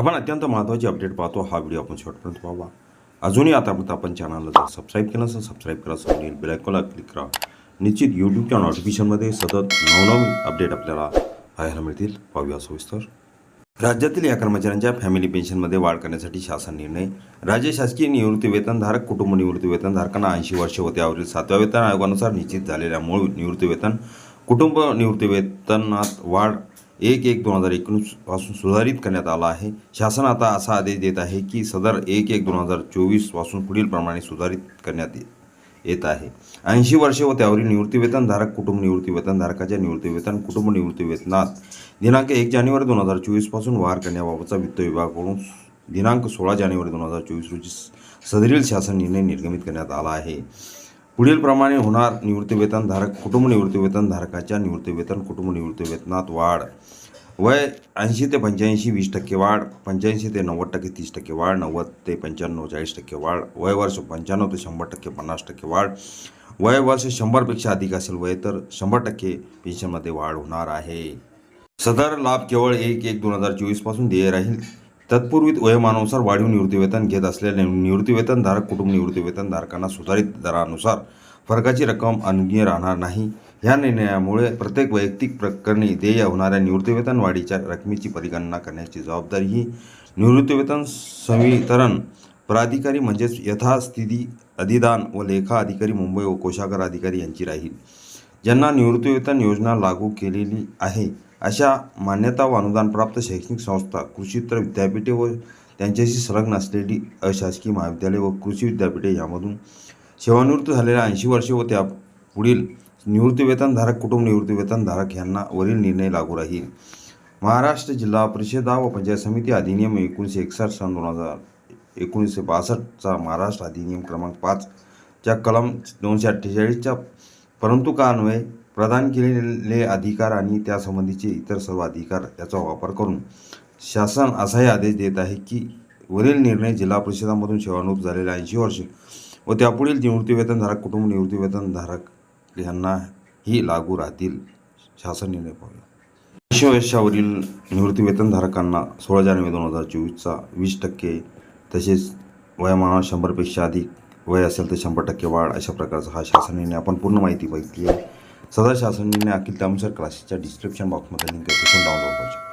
आपण अत्यंत महत्त्वाची अपडेट पाहतो. हा व्हिडिओ आपण शेवटपर्यंत पाहावा अजूनही आतापर्यंत आपण चॅनलला जर सबस्क्राईब केलं असेल सबस्क्राईब करा समजेल बेलायकोला क्लिक करा. निश्चित यूट्यूबच्या नोटिफिकेशनमध्ये सतत नवनवीन अपडेट आपल्याला पाहायला मिळतील. पाहूया सविस्तर. राज्यातील या कर्मचाऱ्यांच्या फॅमिली पेन्शनमध्ये वाढ करण्यासाठी शासन निर्णय. राज्य शासकीय निवृत्ती वेतनधारक कुटुंब निवृत्ती वेतनधारकांना ऐंशी वर्ष व त्यावरील सातव्या वेतन आयोगानुसार निश्चित झालेल्या मूळ निवृत्ती वेतन कुटुंब निवृत्ती वेतनात वाढ एक एक दोन हजार एकोणीसपासून सुधारित करण्यात आला आहे. शासन आता असा आदेश देत आहे की सदर एक एक दोन हजार चोवीसपासून पुढील प्रमाणे सुधारित करण्यात येत आहे. ऐंशी वर्षे व त्यावरील निवृत्तीवेतनधारक कुटुंब निवृत्तीवेतनधारकाच्या निवृत्तीवेतन कुटुंब निवृत्तीवेतनात दिनांक एक जानेवारी दोन हजार चोवीसपासून वार करण्याबाबतचा वित्त विभागाकडून दिनांक सोळा जानेवारी दोन हजार चोवीस रोजी सदरील शासन निर्णय निर्गमित करण्यात आला आहे. पुढीलप्रमाणे होणार निवृत्तीवेतनधारक कुटुंब निवृत्तीवेतनधारकाच्या निवृत्तीवेतन कुटुंब निवृत्ती वेतनात वाढ. वय ऐंशी ते पंच्याऐंशी वीस टक्के वाढ पंच्याऐंशी ते नव्वद टक्के तीस टक्के वाढ नव्वद ते पंच्याण्णव चाळीस टक्के वाढ वय वर्ष पंच्याण्णव ते शंभर टक्के पन्नास टक्के वाढ. वय वर्ष शंभरपेक्षा अधिक असेल वय तर शंभर टक्के पेन्शनमध्ये वाढ होणार आहे. सदर लाभ केवळ एक एक दोन हजार चोवीसपासून देय राहील. तत्पूर्वी वयोमानानुसार वाढीव निवृत्तीवेतन घेत असलेल्या निवृत्तीवेतनधारक कुटुंब निवृत्तीवेतनधारकांना सुधारित दरानुसार फरकाची रक्कम अनुज्ञ राहणार नाही. ह्या निर्णयामुळे प्रत्येक वैयक्तिक प्रकरणी देय होणाऱ्या निवृत्तीवेतन वाढीच्या रकमेची परिगणना करण्याची जबाबदारी ही निवृत्तीवेतन संवितरण प्राधिकारी म्हणजेच यथास्थिती अधिदान व लेखा अधिकारी मुंबई व कोशागार अधिकारी यांची राहील. ज्यांना निवृत्तीवेतन योजना लागू केलेली आहे अशा मान्यता व अनुदानप्राप्त शैक्षणिक संस्था कृषीतर विद्यापीठे व त्यांच्याशी संलग्न असलेली अशासकीय महाविद्यालये व कृषी विद्यापीठे यामधून सेवानिवृत्त झालेल्या ऐंशी वर्षे व त्या पुढील निवृत्तीवेतनधारक कुटुंब निवृत्तीवेतनधारक यांना वरील निर्णय लागू राहील. महाराष्ट्र जिल्हा परिषदा व पंचायत समिती अधिनियम एकोणीसशे एकसष्ट सन दोन हजार एकोणीसशे बासष्टचा महाराष्ट्र अधिनियम क्रमांक पाचच्या कलम दोनशे अठ्ठेचाळीसच्या परंतु का अन्वये प्रदान केलेले अधिकार आणि त्यासंबंधीचे इतर सर्व अधिकार याचा वापर करून शासन असाही आदेश देत आहे की वरील निर्णय जिल्हा परिषदामधून सेवानिवृत्त झालेल्या ऐंशी वर्षे व त्यापुढील निवृत्तीवेतनधारक कुटुंब निवृत्तीवेतनधारक यांनाही लागू राहतील. शासन निर्णय पाहूया. ऐंशी वर्षावरील निवृत्तीवेतनधारकांना सोळा जानेवारी दोन हजार चोवीसचा वीस टक्के तसेच वयामानावर शंभरपेक्षा अधिक वय असेल तर शंभर टक्के वाढ अशा प्रकारचा हा शासन निर्णय आपण पूर्ण माहिती बघितली आहे. सदर शासन निर्णय अखिल त्यानुसार क्लासेसच्या डिस्क्रिप्शन बॉक्समध्ये लिंक आहे तिथून डाउनलोड करू शकता.